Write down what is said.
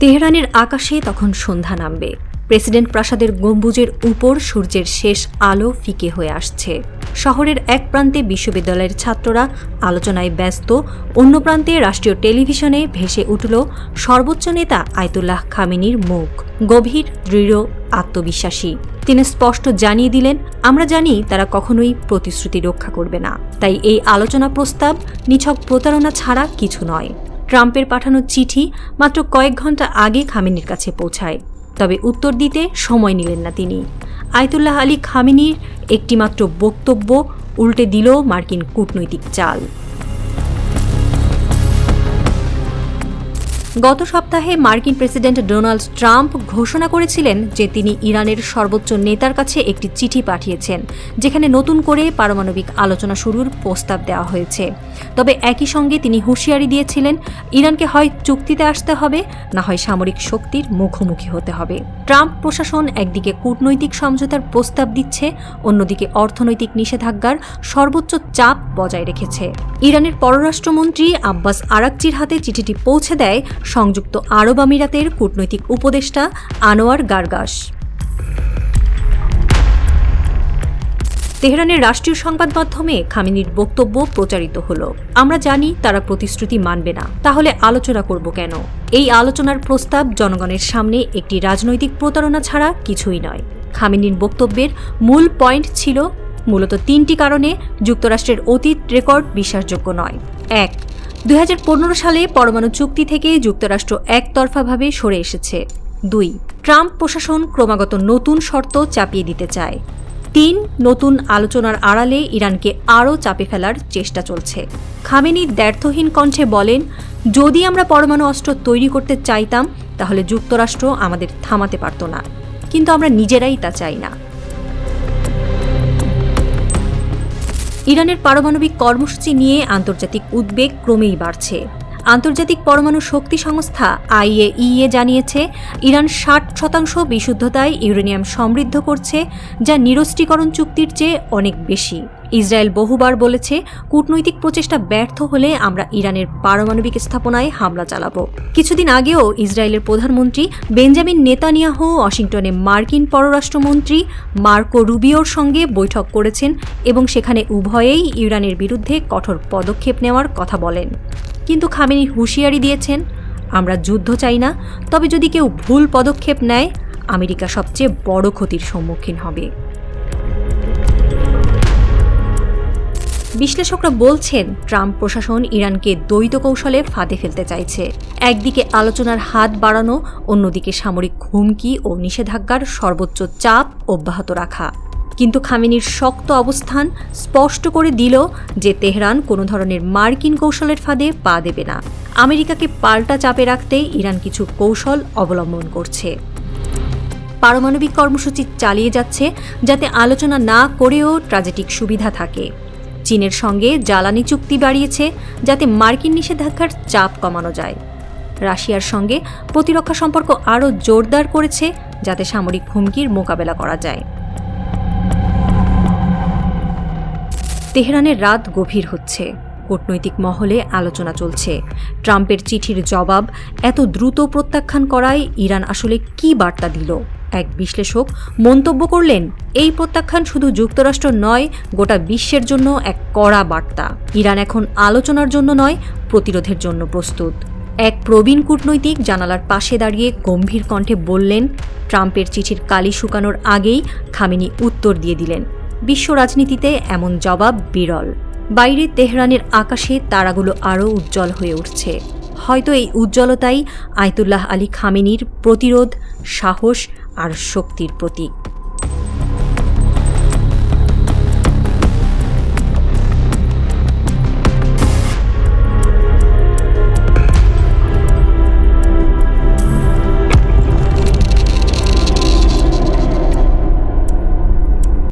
তেহরানের আকাশে তখন সন্ধ্যা নামবে। প্রেসিডেন্ট প্রাসাদের গম্বুজের উপর সূর্যের শেষ আলো ফিকে হয়ে আসছে। শহরের এক প্রান্তে বিশ্ববিদ্যালয়ের ছাত্ররা আলোচনায় ব্যস্ত, অন্য প্রান্তে রাষ্ট্রীয় টেলিভিশনে ভেসে উঠল সর্বোচ্চ নেতা আয়তুল্লাহ খামিনির মুখ। গভীর, দৃঢ়, আত্মবিশ্বাসী। তিনি স্পষ্ট জানিয়ে দিলেন, আমরা জানি তারা কখনোই প্রতিশ্রুতি রক্ষা করবে না। তাই এই আলোচনা প্রস্তাব নিছক প্রতারণা ছাড়া কিছু নয়। ট্রাম্পের পাঠানো চিঠি মাত্র কয়েক ঘণ্টা আগে খামেনির কাছে পৌঁছায়। তবে উত্তর দিতে সময় নিলেন না তিনি। আয়তুল্লাহ আলী খামিনির একটিমাত্র বক্তব্য উল্টে দিল মার্কিন কূটনৈতিক চাল। গত সপ্তাহে মার্কিন প্রেসিডেন্ট ডোনাল্ড ট্রাম্প ঘোষণা করেছিলেন যে তিনি ইরানের সর্বোচ্চ নেতার কাছে একটি চিঠি পাঠিয়েছেন, যেখানে নতুন করে পারমাণবিক আলোচনা শুরুর প্রস্তাব দেওয়া হয়েছে। তবে একই সঙ্গে তিনি হুঁশিয়ারি দিয়েছিলেন, ইরানকে হয় চুক্তিতে আসতে হবে, না হয় সামরিক শক্তির মুখোমুখি হতে হবে। ট্রাম্প প্রশাসন একদিকে কূটনৈতিক সমঝোতার প্রস্তাব দিচ্ছে, অন্যদিকে অর্থনৈতিক নিষেধাজ্ঞার সর্বোচ্চ চাপ বজায় রেখেছে। ইরানের পররাষ্ট্রমন্ত্রী আব্বাস আরাকচির হাতে চিঠিটি পৌঁছে দেয় সংযুক্ত আরব আমিরাতের কূটনৈতিক উপদেষ্টা আনোয়ার গার্গাস। তেহরানের রাষ্ট্রীয় সংবাদ মাধ্যমে খামিনির বক্তব্য প্রচারিত হল। আমরা জানি তারা প্রতিশ্রুতি মানবে না। তাহলে আলোচনা করব কেন? এই আলোচনার প্রস্তাব জনগণের সামনে একটি রাজনৈতিক প্রতারণা ছাড়া কিছুই নয়। খামিনির বক্তব্যের মূল পয়েন্ট ছিল মূলত তিনটি কারণে যুক্তরাষ্ট্রের অতীত রেকর্ড বিশ্বাসযোগ্য নয়। এক দুই হাজার পনেরো সালে পরমাণু চুক্তি থেকে যুক্তরাষ্ট্র একতরফাভাবে সরে এসেছে। দুই, ট্রাম্প প্রশাসন ক্রমাগত নতুন শর্ত চাপিয়ে দিতে চায়। তিন, নতুন আলোচনার আড়ালে ইরানকে আরও চাপে ফেলার চেষ্টা চলছে। খামেনি দ্ব্যর্থহীন কণ্ঠে বলেন, যদি আমরা পরমাণু অস্ত্র তৈরি করতে চাইতাম, তাহলে যুক্তরাষ্ট্র আমাদের থামাতে পারত না। কিন্তু আমরা নিজেরাই তা চাই না। ইরানের পারমাণবিক কর্মসূচি নিয়ে আন্তর্জাতিক উদ্বেগ ক্রমেই বাড়ছে। আন্তর্জাতিক পরমাণু শক্তি সংস্থা আইএইএ জানিয়েছে, ইরান ষাট শতাংশ বিশুদ্ধতায় ইউরেনিয়াম সমৃদ্ধ করছে, যা নিরস্ত্রীকরণ চুক্তির চেয়ে অনেক বেশি। ইসরায়েল বহুবার বলেছে, কূটনৈতিক প্রচেষ্টা ব্যর্থ হলে আমরা ইরানের পারমাণবিক স্থাপনায় হামলা চালাব। কিছুদিন আগেও ইসরায়েলের প্রধানমন্ত্রী বেঞ্জামিন নেতানিয়াহু ওয়াশিংটনে মার্কিন পররাষ্ট্রমন্ত্রী মার্কো রুবিওর সঙ্গে বৈঠক করেছেন এবং সেখানে উভয়েই ইরানের বিরুদ্ধে কঠোর পদক্ষেপ নেওয়ার কথা বলেন। কিন্তু খামেনি হুঁশিয়ারি দিয়েছেন, আমরা যুদ্ধ চাই না, তবে যদি কেউ ভুল পদক্ষেপ নেয়, আমেরিকা সবচেয়ে বড় ক্ষতির সম্মুখীন হবে। বিশ্লেষকরা বলছেন, ট্রাম্প প্রশাসন ইরানকে দ্বৈত কৌশলে ফাঁদে ফেলতে চাইছে। একদিকে আলোচনার হাত বাড়ানো, অন্যদিকে সামরিক হুমকি ও নিষেধাজ্ঞার সর্বোচ্চ চাপ অব্যাহত রাখা। কিন্তু খামেনির শক্ত অবস্থান স্পষ্ট করে দিল যে তেহরান কোনো ধরনের মার্কিন কৌশলের ফাঁদে পা দেবে না। আমেরিকাকে পাল্টা চাপে রাখতে ইরান কিছু কৌশল অবলম্বন করছে। পারমাণবিক কর্মসূচি চালিয়ে যাচ্ছে যাতে আলোচনা না করেও ট্রাজেটিক সুবিধা থাকে। চীনের সঙ্গে জ্বালানি চুক্তি বাড়িয়েছে যাতে মার্কিন নিষেধাজ্ঞার চাপ কমানো যায়। রাশিয়ার সঙ্গে প্রতিরক্ষা সম্পর্ক আরও জোরদার করেছে যাতে সামরিক হুমকির মোকাবেলা করা যায়। তেহরানের রাত গভীর হচ্ছে। কূটনৈতিক মহলে আলোচনা চলছে। ট্রাম্পের চিঠির জবাব এত দ্রুত প্রত্যাখ্যান করায় ইরান আসলে কি বার্তা দিল? এক বিশ্লেষক মন্তব্য করলেন, এই প্রত্যাখ্যান শুধু যুক্তরাষ্ট্র নয়, গোটা বিশ্বের জন্য এক কড়া বার্তা। ইরান এখন আলোচনার জন্য নয়, প্রতিরোধের জন্য প্রস্তুত। এক প্রবীণ কূটনৈতিক জানালার পাশে দাঁড়িয়ে গম্ভীর কণ্ঠে বললেন, ট্রাম্পের চিঠির কালি শুকানোর আগেই খামিনি উত্তর দিয়ে দিলেন। বিশ্ব রাজনীতিতে এমন জবাব বিরল। বাইরে তেহরানের আকাশে তারাগুলো আরও উজ্জ্বল হয়ে উঠছে। হয়তো এই উজ্জ্বলতাই আয়তুল্লাহ আলী খামেনির প্রতিরোধ, সাহস আর শক্তির প্রতীক।